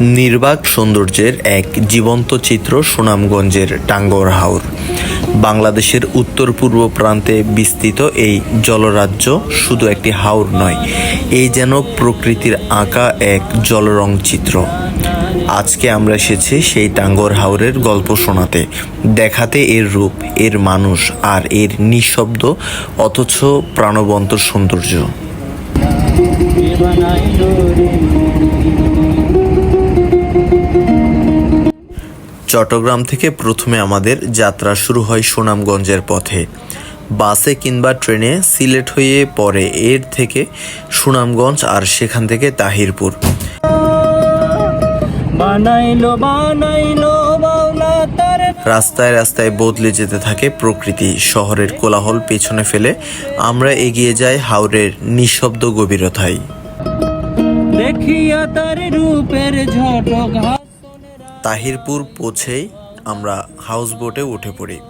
নির্বাক সৌন্দর্যের এক জীবন্ত চিত্র সুনামগঞ্জের টাঙ্গর হাওর। বাংলাদেশের উত্তর পূর্ব প্রান্তে বিস্তৃত এই জলরাজ্য শুধু একটি হাওর নয়, এই যেন প্রকৃতির আঁকা এক জলরং চিত্র। আজকে আমরা এসেছি সেই টাঙ্গর হাওরের গল্প শোনাতে। দেখাতে এর রূপ, এর মানুষ আর এর নিঃশব্দ অথচ প্রাণবন্ত সৌন্দর্য। চট্টগ্রাম থেকে প্রথমে আমাদের যাত্রা শুরু হয় সুনামগঞ্জের পথে। বাসে কিংবা ট্রেনে সিলেট হয়ে পরে এর থেকে সুনামগঞ্জ আর সেখান থেকে তাহিরপুর। বানাইলো বানাইলো রাস্তায় রাস্তায় বদলে যেতে থাকে প্রকৃতি। শহরের কোলাহল পেছনে ফেলে আমরা এগিয়ে যাই হাওরের নিঃশব্দ গভীরতায়। দেখিয়া তার রূপের ঝটক তাহিরপুর পৌঁছেই আমরা হাউস বোটে উঠে পড়ি।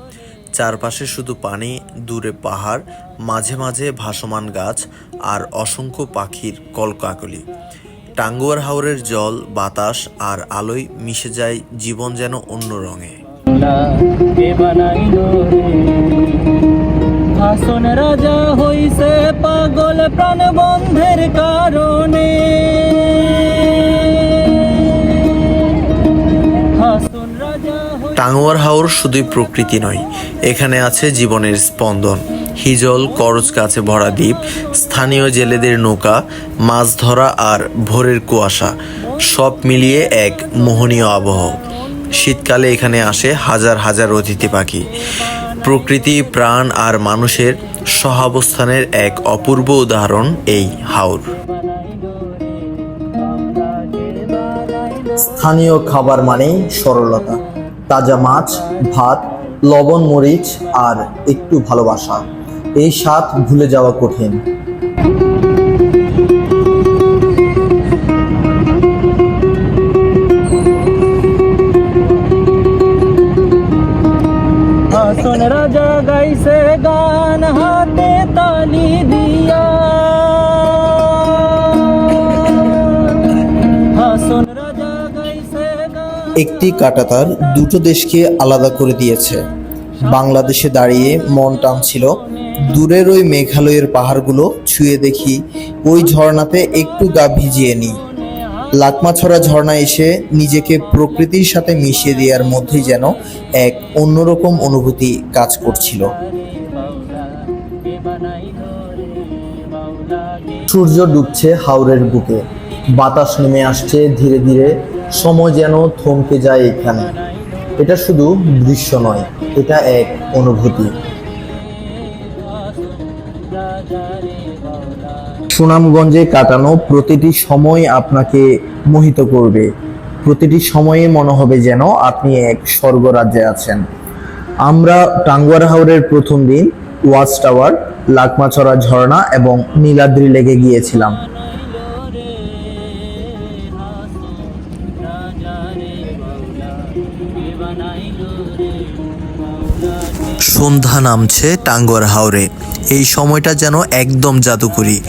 চারপাশে শুধু পানি, দূরে পাহাড়, মাঝে মাঝে ভাসমান গাছ আর অসংখ্য পাখির কলকাকলি। টাঙ্গুয়ার হাওরের জল, বাতাস আর আলোয় মিশে যায় জীবন যেন অন্য রঙে। রাজা হইছে পাগল প্রাণ বন্ধের কারণে। টাঙ্গুয়ার হাওর শুধুই প্রকৃতি নয়, এখানে আছে জীবনের স্পন্দন। হিজল, করচ গাছে ভরা দ্বীপ, স্থানীয় জেলেদের নৌকা, মাছ ধরা আর ভোরের কুয়াশা, সব মিলিয়ে এক মোহনীয় আবহ। শীতকালে এখানে আসে হাজার হাজার অতিথি পাখি। প্রকৃতি, প্রাণ আর মানুষের সহাবস্থানের এক অপূর্ব উদাহরণ এই হাওর। স্থানীয় খাবার মানেই সরলতা। তাজা মাছ, ভাত, লবণ, মরিচ আর একটু ভালোবাসা। এই স্বাদ ভুলে যাওয়া কঠিন। হাসন রাজা গাইছে গান, হাতে তালি দিয়া। একটি কাটাতার দুটো দেশকে আলাদা করে দিয়েছে। বাংলাদেশে দাঁড়িয়ে মন টানছিল, দূরের ওই মেঘালয়ের পাহাড়গুলো ছুঁয়ে দেখি ওই ঝর্ণাতে একটু গা ভিজিয়ে নিই। লাকমাছড়া ঝর্ণা এসে নিজেকে প্রকৃতির সাথে মিশিয়ে দেওয়ার মধ্যেই যেন এক অন্যরকম অনুভূতি কাজ করছিল। সূর্য ডুবছে হাওরের বুকে, বাতাস নেমে আসছে ধীরে ধীরে। সময় যেন থমকে যায় এখানে। এটা শুধু দৃশ্য নয়, এটা এক অনুভূতি। সুনামগঞ্জে কাটানো প্রতিটি সময় আপনাকে মোহিত করবে। প্রতিটি সময়ে মনে হবে যেন আপনি এক স্বর্গরাজ্যে আছেন। আমরা টাঙ্গুয়ার হাওরের প্রথম দিন ওয়াচ টাওয়ার, লাকমাছড়া ঝর্ণা এবং নীলাদ্রি লেগে গিয়েছিলাম। সন্ধ্যা নামছে টাঙ্গর হাওরে। এই সময়টা যেন একদম জাদুকরি।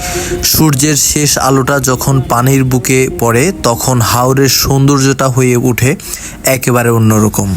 সূর্যের শেষ আলোটা যখন পানির বুকে পড়ে, তখন হাওরের সৌন্দর্যটা হয়ে ওঠে একেবারে অন্যরকম।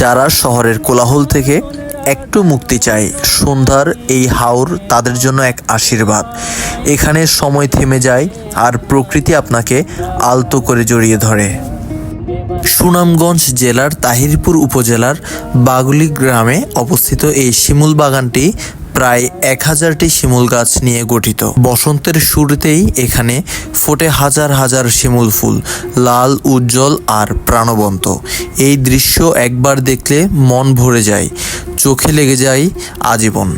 যারা শহরের কোলাহল থেকে একটু মুক্তি চায়, সন্ধ্যার এই হাওর তাদের জন্য এক আশীর্বাদ। এখানে সময় থেমে যায় আর প্রকৃতি আপনাকে আলতো করে জড়িয়ে ধরে। সুনামগঞ্জ জেলার তাহিরপুর উপজেলার বাগুলি গ্রামে অবস্থিত এই শিমুল বাগানটি প্রায় এক হাজারটি শিমুল গাছ নিয়ে গঠিত। বসন্তের শুরুতেই এখানে ফোটে হাজার হাজার শিমুল ফুল, লাল, উজ্জ্বল আর প্রাণবন্ত। এই দৃশ্য একবার দেখলে মন ভরে যায়, চোখে লেগে যায় আজীবন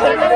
কোন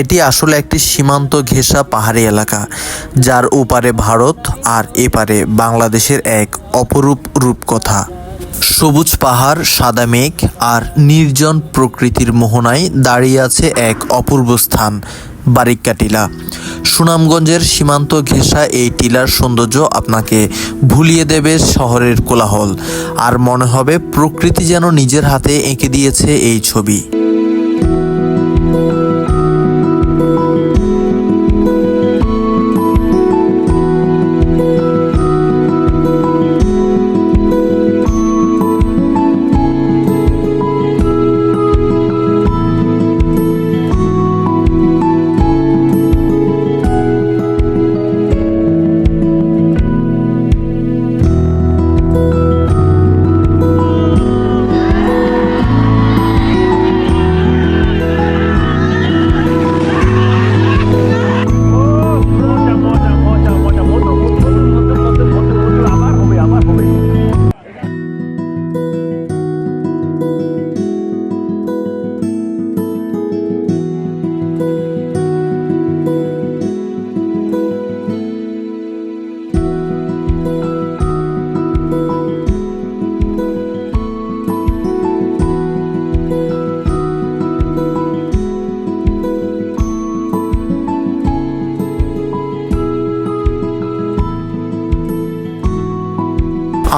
এটি আসলে একটি সীমান্ত ঘেঁষা পাহাড়ি এলাকা, যার ওপারে ভারত আর এপারে বাংলাদেশের এক অপরূপ রূপকথা। সবুজ পাহাড়, সাদা মেঘ আর নির্জন প্রকৃতির মোহনায় দাঁড়িয়ে আছে এক অপূর্ব স্থান বারিক্কা টিলা সুনামগঞ্জের সীমান্ত ঘেঁষা এই টিলার সৌন্দর্য আপনাকে ভুলিয়ে দেবে শহরের কোলাহল, আর মনে হবে প্রকৃতি যেন নিজের হাতে এঁকে দিয়েছে এই ছবি।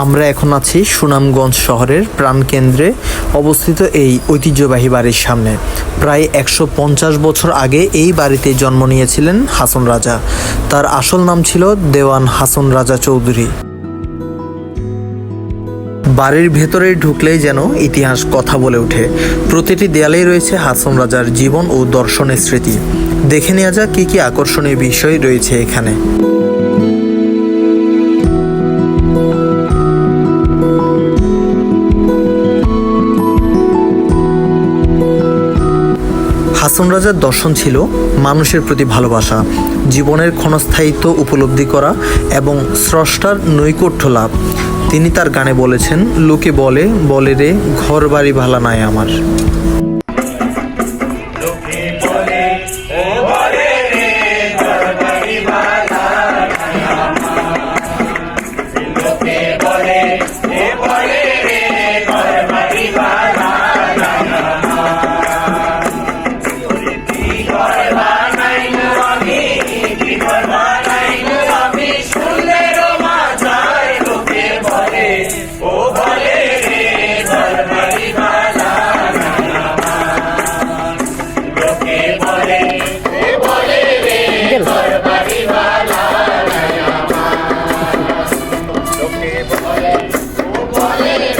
আমরা এখন আছি সুনামগঞ্জ শহরের প্রাণকেন্দ্রে অবস্থিত এই ঐতিহ্যবাহী বাড়ির সামনে। প্রায় একশো পঞ্চাশ বছর আগে এই বাড়িতে জন্ম নিয়েছিলেন হাসন রাজা। তার আসল নাম ছিল দেওয়ান হাসন রাজা চৌধুরী। বাড়ির ভেতরে ঢুকলেই যেন ইতিহাস কথা বলে ওঠে। প্রতিটি দেয়ালেই রয়েছে হাসন রাজার জীবন ও দর্শনের স্মৃতি। দেখে নেওয়া যাক কী কী আকর্ষণীয় বিষয় রয়েছে এখানে। হাসন রাজার দর্শন ছিল মানুষের প্রতি ভালোবাসা, জীবনের ক্ষণস্থায়িত্ব উপলব্ধি করা এবং স্রষ্টার নৈকট্য লাভ। তিনি তার গানে বলেছেন, লোকে বলে বলে রে ঘর বাড়ি ভালা নাই আমার। বলে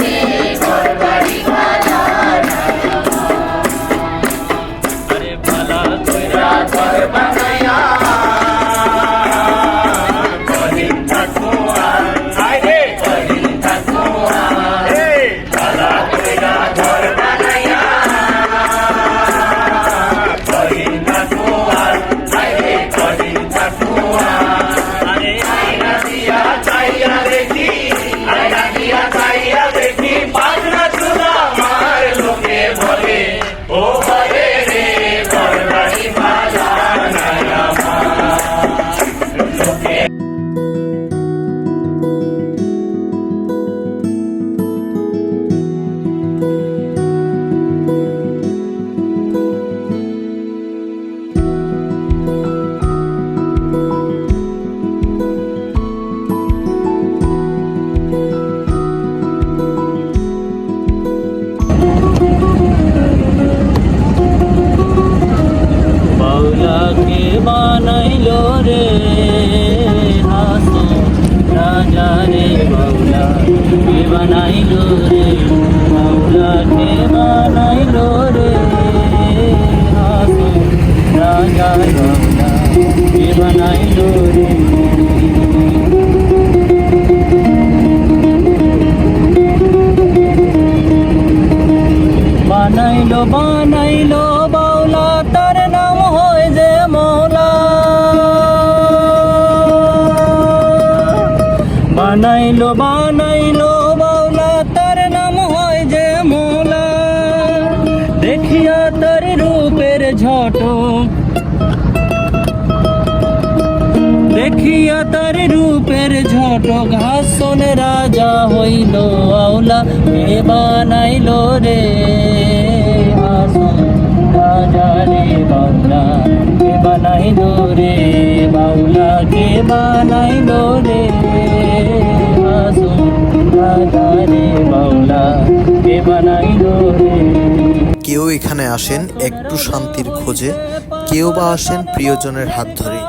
বানাইলো বানাইলো বাউলা, তার নাম হয় যে মৌলা। বানাইলো বানাইলো বাউলা, তার নাম হয় যে মৌলা। দেখিয়া তার রূপের ঝট। দেখিয়া তার রূপের ঝট হাসন রাজা হইল আওলা এ বানাইলো রে। কে বাউলা, কে রে কেউ এখানে আসেন একটু শান্তির খোঁজে, কেউ বা আসেন প্রিয়জনের হাত ধরে,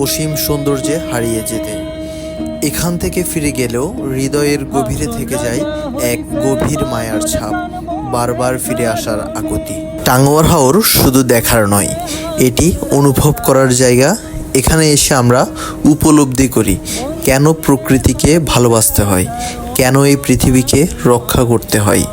অসীম সৌন্দর্যে হারিয়ে যেতে। এখান থেকে ফিরে গেলেও হৃদয়ের গভীরে থেকে যায় এক গভীর মায়ার ছাপ, বারবার ফিরে আসার আকুতি টাঙ্গুয়ার হাওর শুধু দেখার নয়, এটি অনুভব করার জায়গা। এখানে এসে আমরা উপলব্ধি করি কেন প্রকৃতিকে ভালোবাসতে হয়, কেন এই পৃথিবীকে রক্ষা করতে হয়।